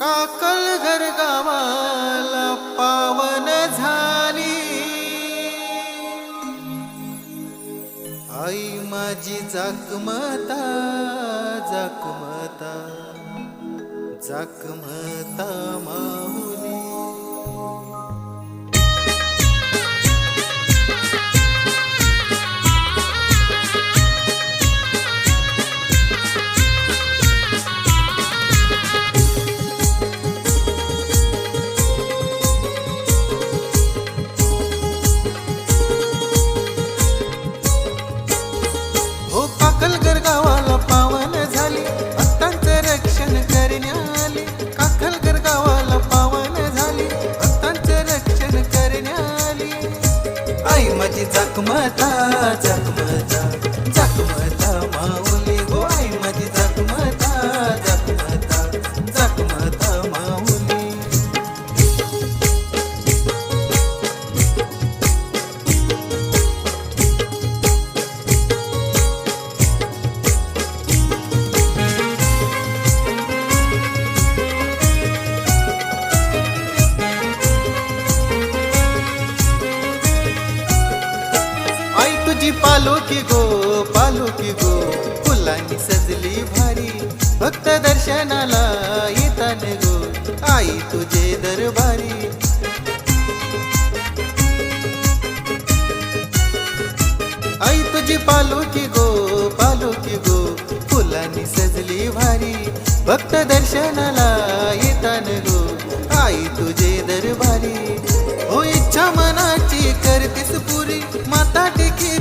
काकल घर गावाला पावन झाली. आई माझी जाकमता जाकमता जाकमता माऊ. जखमता की गो, पालू की गो, फुलांनी सजली भारी, भक्त दर्शनाला येतान गो, आई तुझे दरबारी. आई तुझी पालो की गो, पालो की गो, फुलांनी सजली भारी, भक्त दर्शनाला येतान गो, आई तुझे दरबारी. हो इच्छा मनाची करतीस पुरी, माता टेकी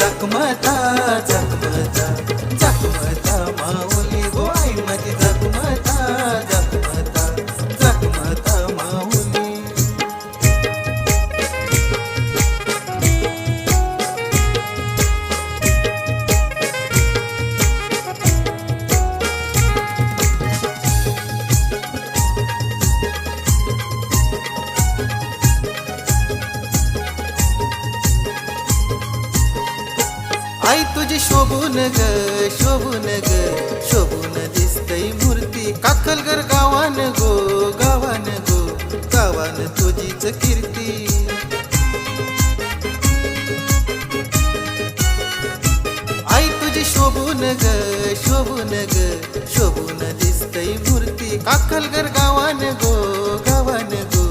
चकमता चकम आई तुझी शोभून ग शोभून ग शोभून दिसतई मूर्ती. काकलगर गावान गो गावान गो गावान तुझीच कीर्ती. आई तुझी शोभून ग शोभून ग शोभून दिसतई मूर्ती. काकलगर गावान गो गावान गो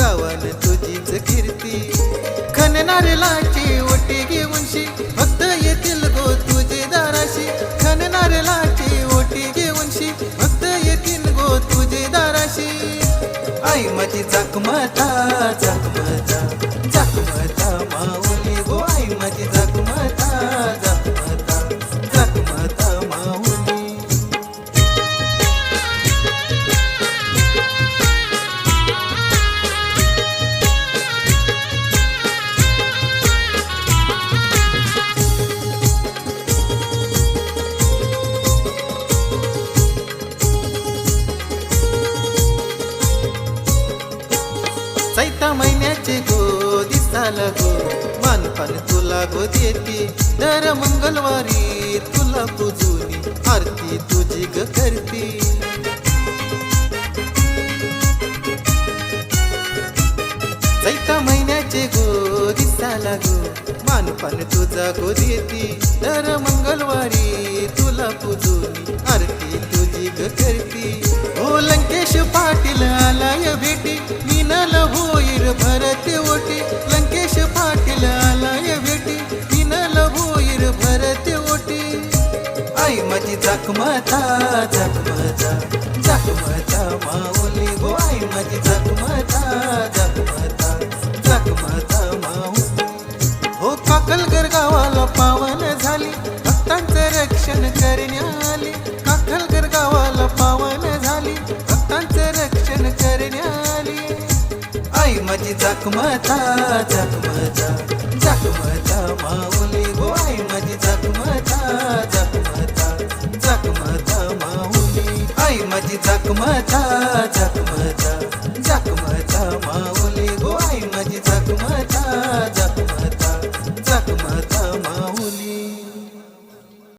गावान तुझीच कीर्ती. खननारेलाची ओटी घेऊनशी ऐमती चकमता चकमता दिसाला गो मानपान तुला गो देते. दर मंगळवारी तुला पुजूनी आरती तुझी ग करते. चैता महिन्याचे गो दिसाला गो. मानपान तुझा गो देते. दर मंगळवारी तुला पुजूनी आरती तुझी ग करते. जखमता जखमता जखमता माऊली गो आई माझी जखमता जखमता जखमता माऊ. हो काकलगर गावाला पावन झाली भक्तांचं रक्षण करण्याली काकलगर गावाला पावन झाली भक्तांचं रक्षण करण्याली आई माझी जखमता जखमता जखमता माऊ.